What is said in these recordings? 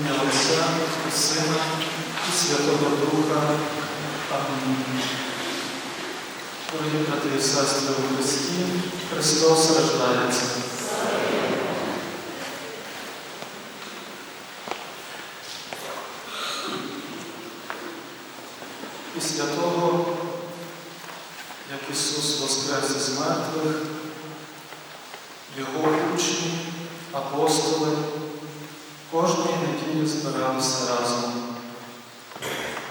Ім'я Отця і Сина і Святого Духа. Амінь. Дорогі брати і сестри у Христі, Христос рождається. Після того, як Ісус воскрес із мертвих, Його учні, апостоли кожної неділі збиралися разом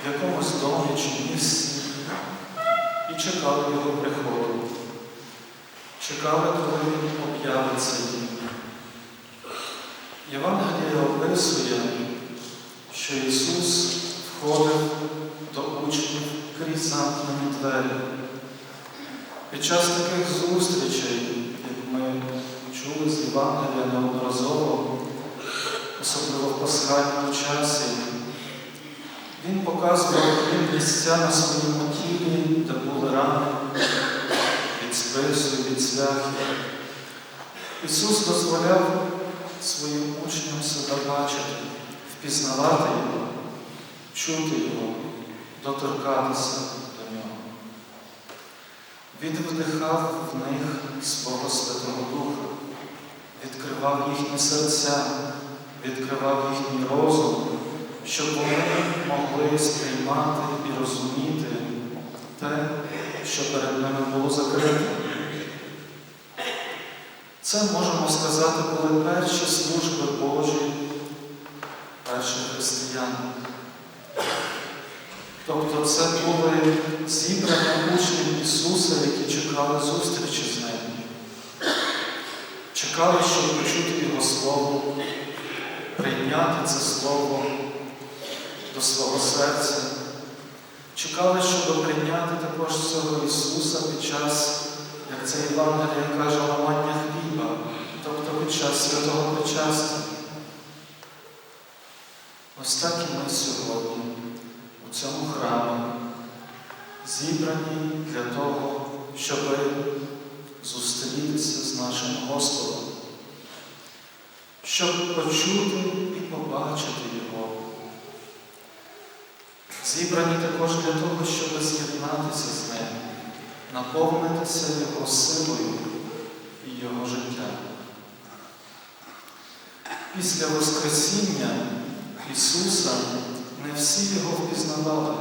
в якомусь домі чи місці і чекали Його приходу. Чекали, коли Він об'явиться їм. Євангеліє описує, що Ісус входив до учнів крізь замкнені двері. Під час таких зустрічей, як ми чули з Євангелія неодноразово, особливо в пасхальному часі, він показував їм місця на своєму тілі, де були рани від спису, від цвяхи. Ісус дозволяв своїм учням себе бачити, впізнавати Його, чути Його, доторкатися до Нього. Він вдихав в них свого Святого Духа, відкривав їхні серця, відкривав їхній розум, щоб вони могли сприймати і розуміти те, що перед ними було закрите. Це можемо сказати, були перші служби Божі перших християн. Тобто це були зібрані учні Ісуса, які чекали зустрічі з ним. Чекали, щоб почути Його Слово, прийняти це Слово до свого серця. Чекали, щоб прийняти також цього Ісуса під час, як це Євангеліє каже, ламання хліба, тобто під час святого причастя. Ось так і ми сьогодні у цьому храмі зібрані для того, щоб зустрітися з нашим Господом, щоб почути і побачити Його. Зібрані також для того, щоб з'єднатися з Ним, наповнитися Його силою і Його життя. Після Воскресіння Ісуса не всі його впізнавали.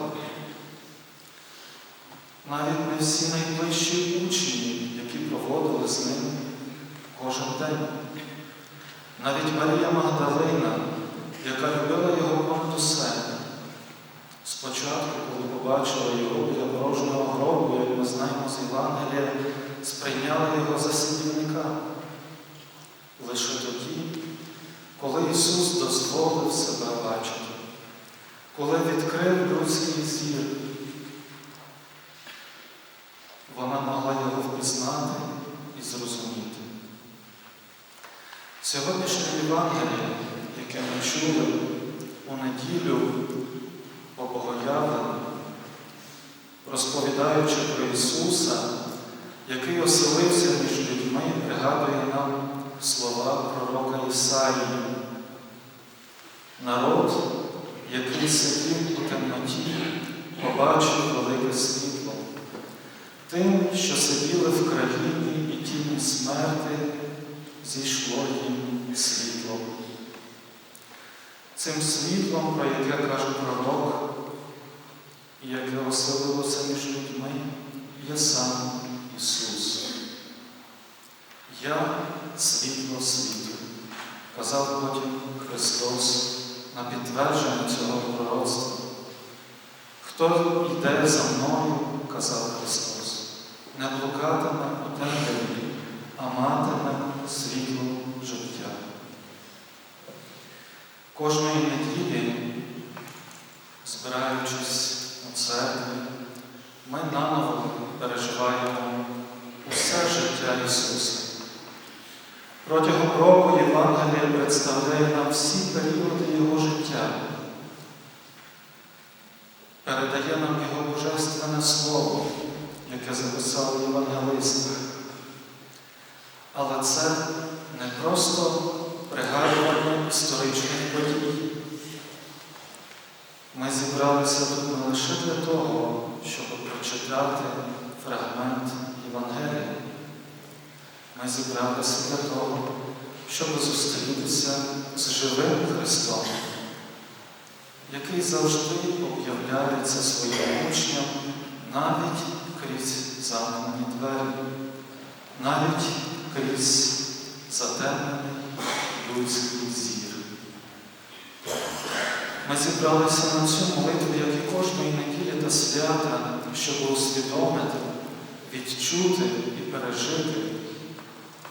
Навіть не всі найближчі учні, які проводили з ним кожен день. Навіть Марія Магдалина, яка любила його понад усе, спочатку, коли побачила його біля порожнього гробу, як ми знаємо з Євангелія, сприйняла його за сидівника. Лише тоді, коли Ісус дозволив себе бачити коли відкрив людський зір, Сьогоднішнє Євангеліє, яке ми чули у неділю по Богоявленню, розповідаючи про Ісуса, який оселився між людьми, пригадує нам слова пророка Ісаїї. Народ який сидів у темноті, побачив велике світло. Тим, що сиділи в країні і тіні смерти, зійшло їм світло. Цим світлом, про яке каже пророк, і яке оселилося між людьми, є сам Ісус. Я світло світу, казав потім Христос на підтвердження цього пророцтва. Хто йде за мною, казав Христос, не блукатиме у темряві, а матиме світло життя. Кожної неділі, збираючись у церкві, ми наново переживаємо усе життя Ісуса. Протягом року Євангелія представляє нам всі періоди Його життя, передає нам Його Божественне Слово, яке записали євангелисти. Але це не просто пригадування історичних подій, Ми зібралися тут не лише для того, щоб прочитати фрагмент Євангелія. Ми зібралися для того, щоб зустрітися з живим Христом, який завжди об'являється своїм учням навіть крізь замкнені двері, навіть крізь затемнений людський зір. Ми зібралися на цю молитву, як і кожної неділі та свята, щоб усвідомити, відчути і пережити,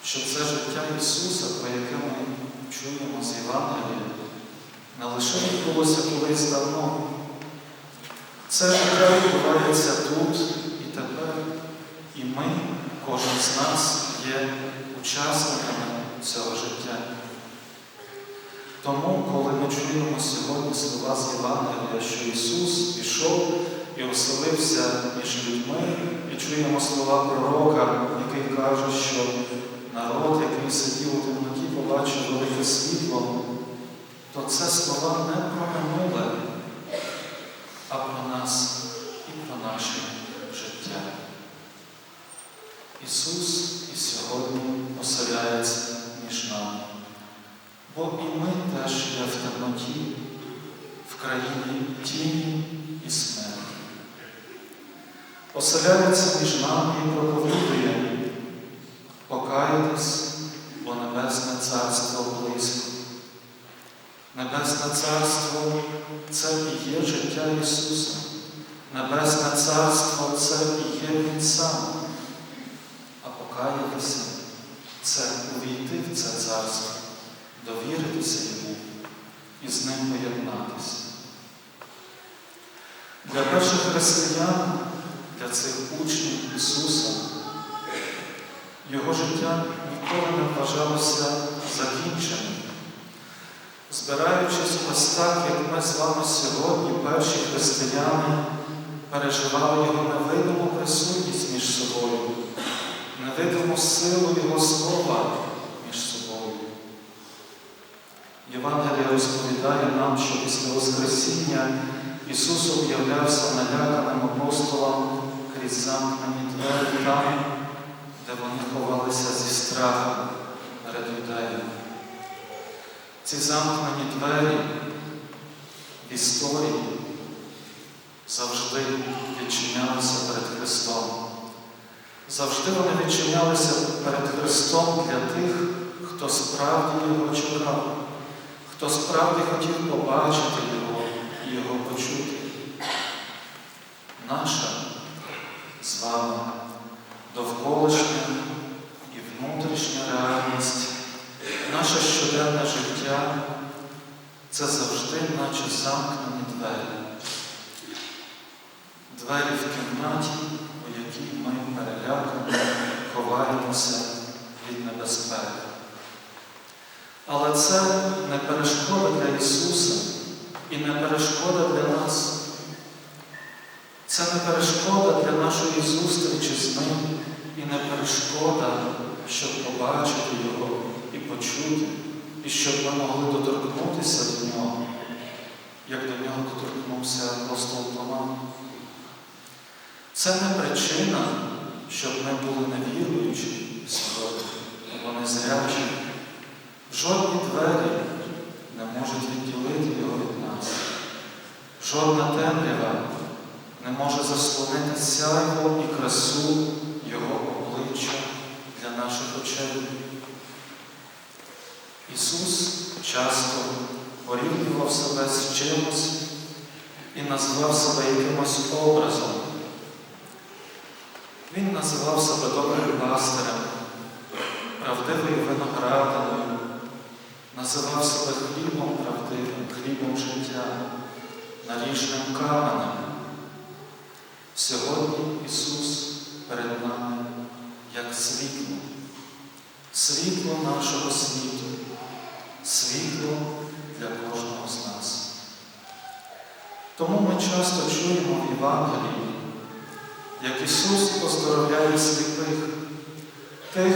що це життя Ісуса, про яке ми чуємо з Євангелія, не лише відбулося колись давно. Це життя відбувається тут і тепер, і ми, кожен з нас, є учасниками цього життя. Тому, коли ми чуємо сьогодні слова з Євангелія, що Ісус пішов і оселився між людьми, і чуємо слова пророка, який каже, що народ, який сидів у темноті, побачив велике світло, то це слова не про минуле, а про нас і про наше життя. Ісус і сьогодні оселяється між нами. Бо і ми теж є в темноті, в країні тіні і смерті. Оселяється між нами і проповідує, покаятись, бо Небесне Царство близько. Небесне Царство це і є життя Ісуса. Небесне Царство це і є Він сам. А покаятися це увійти в це царство довіритися йому і з ним поєднатися. Для перших християн, для цих учнів Ісуса, його життя ніколи не вважалося закінченим. Збираючись ось так, як ми з вами сьогодні, перші християни, переживали його невидиму присутність між собою, невидиму силу Його слова між собою. Євангелія розповідає нам, що після Воскресіння Ісус об'являвся наляканим апостолам крізь замкнені двері там, де вони ховалися зі страхом перед юдеями. Ці замкнені двері в історії завжди відчинялися перед Христом. Завжди вони відчинялися перед Христом для тих, хто справді його чекав хто справді хотів побачити Його і Його почути. Наша з вами довколишня і внутрішня реальність, наше щоденне життя це завжди, наче замкнені двері. Двері в кімнаті, у якій ми перелякані, ховаємося від небезпеки. Але це не перешкода для Ісуса і не перешкода для нас. Це не перешкода для нашої зустрічі з Ним і не перешкода, щоб побачити Його почути, і щоб ми могли доторкнутися до Нього, як до нього доторкнувся апостол Тома. Це не причина, щоб ми були невіруючі сьогодні, або незрячі. Жодні двері не можуть відділити його від нас. Жодна темрява не може заслонити сяйво і красу Його обличчя для наших очей. Ісус часто порівнював себе з чимось і назвав себе якимось образом. Він називав себе добрим пастирем, правдивою винограданою, називав себе хлібом правдивим, хлібом життя, наріжним каменем. Сьогодні Ісус перед нами як світло, світло нашого світу, світло для кожного з нас. Тому ми часто чуємо в Євангелії, як Ісус оздоровляє сліпих, тих,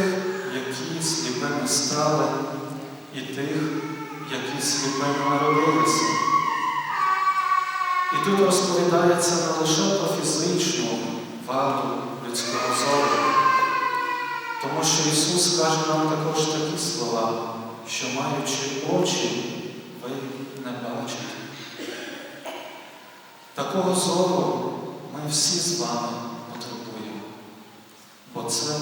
які сліпими стали, і тих, які сліпими народилися. І тут розповідається не лише про фізичну ваду людського зору, тому що Ісус каже нам також такі слова, що маючи очі, ви не бачите. Такого зору ми всі з вами потребуємо, бо це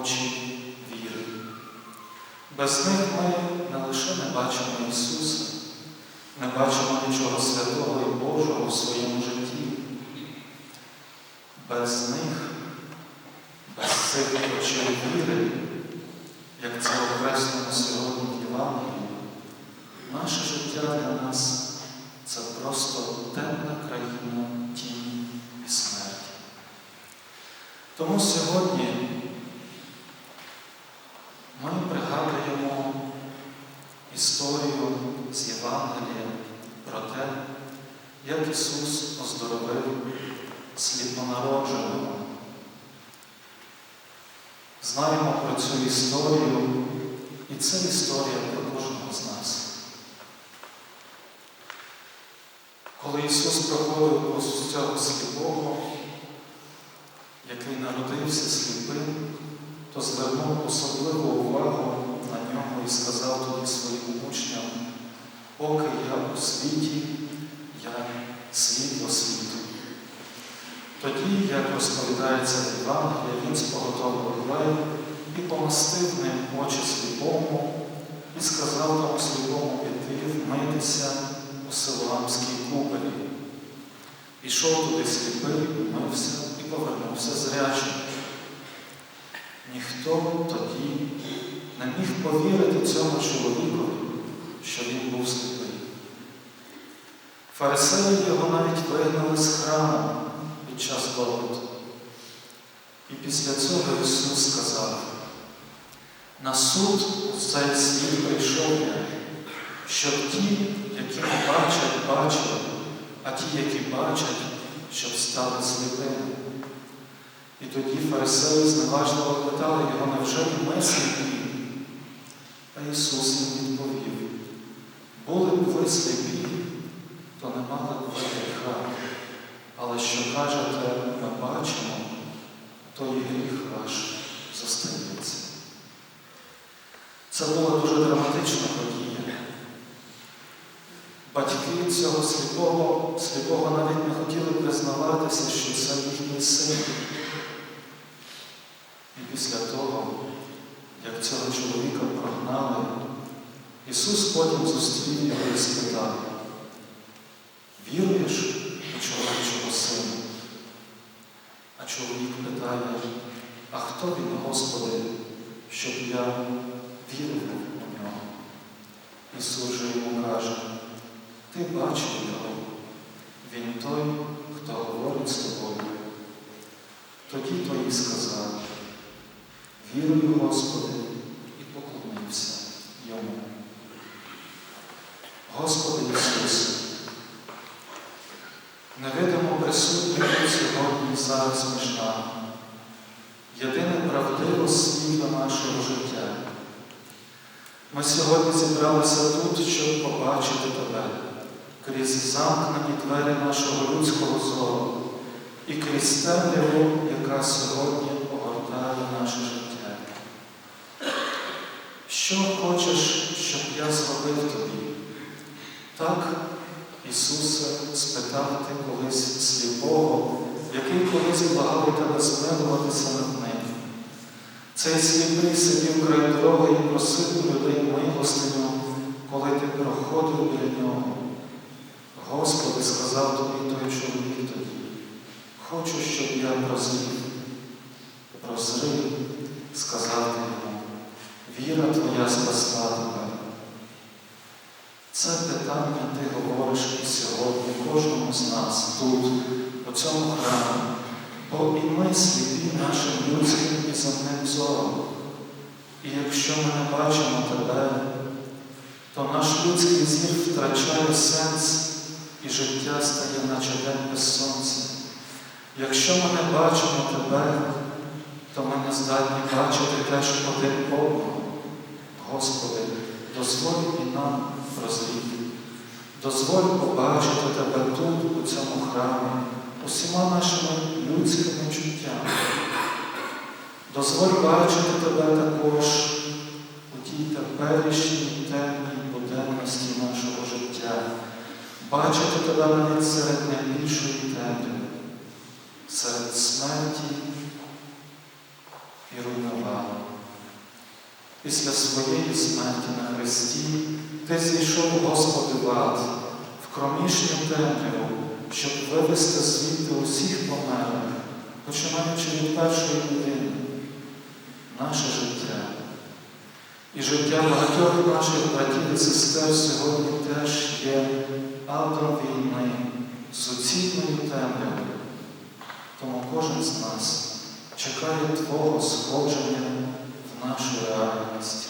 очі віри. Без них ми не лише не бачимо Ісуса, не бачимо нічого святого і Божого у своєму житті. Без них, без цих очей віри, як це окреслено сьогодні в наше життя для нас це просто темна країна тіні і смерті. Тому сьогодні ми пригадуємо історію з Євангелія про те, як Ісус оздоровив сліпонародженого. Знаємо про цю історію, і це історія про кожного з нас. Коли Ісус проходив повз цього сліпого, який народився сліпим, то звернув особливу увагу на нього і сказав тоді своїм учням, поки я у світі, я світло світу. Тоді, як розповідається в Євангелії, він споготовив клей і помастив ним очі і сказав тому сліпому піти вмитися у Силуамській купелі. Пішов туди сліпий, вмився і повернувся зрячим. Ніхто тоді не міг повірити цьому чоловікові, що він був сліпий. Фарисеї його навіть вигнали з храму під час допиту. І після цього Ісус сказав, на суд цей світ прийшов я, щоб ті, які не бачать, бачили, а ті, які бачать, щоб стали сліпими. І тоді фарисеї зневажливо питали його, невже і ми сліпі? А Ісус їм відповів, були б ви сліпі, то не мали б ви гріха. Але що кажете, ми бачимо, то і гріх ваш зостається. Це була дуже драматична подія. Батьки цього сліпого, сліпого навіть не хотіли признаватися, що це їхній син. І після того, як цього чоловіка прогнали, Ісус потім зустрів його і спитав, віруєш у чоловічого сина? А чоловік питає, а хто він, Господи, щоб я вірив у нього? Ісус же йому каже, ти бачив його, він той, хто говорить з тобою. Тоді той і сказав, вірую, Господи, і поклонився йому. Господи Ісусе, невидимо присутній сьогодні зараз між нами, єдине правдиве світло нашого життя. Ми сьогодні зібралися тут, щоб побачити Тебе крізь замкнені двері нашого людського зору і крізь темряву, яка сьогодні огортає наше життя. Що хочеш, щоб я зробив тобі? Так, Ісусе, спитав ти колись сліпого, який колись благав тебе змилуватися над ним. Цей сліпий сидів край дороги і просив людей милостиню, коли ти проходив біля нього. Господи, сказав тобі той чоловік тоді, хочу, щоб я прозрів. Прозри, сказав йому, віра твоя спасла тебе. Це питання ти говориш і сьогодні кожному з нас тут, у цьому храмі, бо і ми сліпі нашим людським і земним зором. І якщо ми не бачимо тебе, то наш людський зір втрачає сенс і життя стає, наче день без сонця. Якщо ми не бачимо тебе, то ми не здатні бачити теж один одного. Господи, дозволь і нам прозріти, дозволь побачити Тебе тут, у цьому храмі, усіма нашими людськими чуттями. Дозволь бачити Тебе також у тій теперішній темній буденності нашого життя, бачити Тебе навіть серед найбільшої темряви, серед смерті і руйнування. Після своєї смерті на Христі Ти зійшов, Господи, в в кромішню темряву, щоб вивести звідти усіх померлих, починаючи від першої людини, наше життя. І життя багатьох наших братів і сестер сьогодні теж є адром війни, суцільною темрявою. Тому кожен з нас чекає Твого сходження в нашу реальність.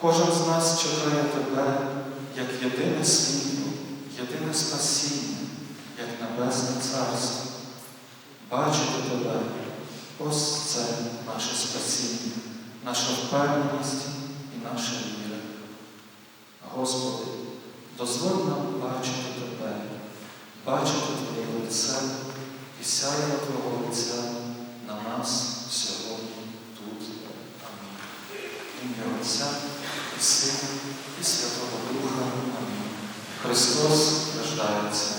Кожен з нас чекає Тебе як єдине світло, єдине спасіння, як небесне царство. Бачити Тебе ось це наше спасіння, наша впевненість і наша віра. Господи, дозволь нам бачити Тебе, бачити Твоє лице і сяє Твого лиця на нас сьогодні тут. Амінь. Ім'я Отця і Сина, і Святого Духа. Амінь. Христос рождається.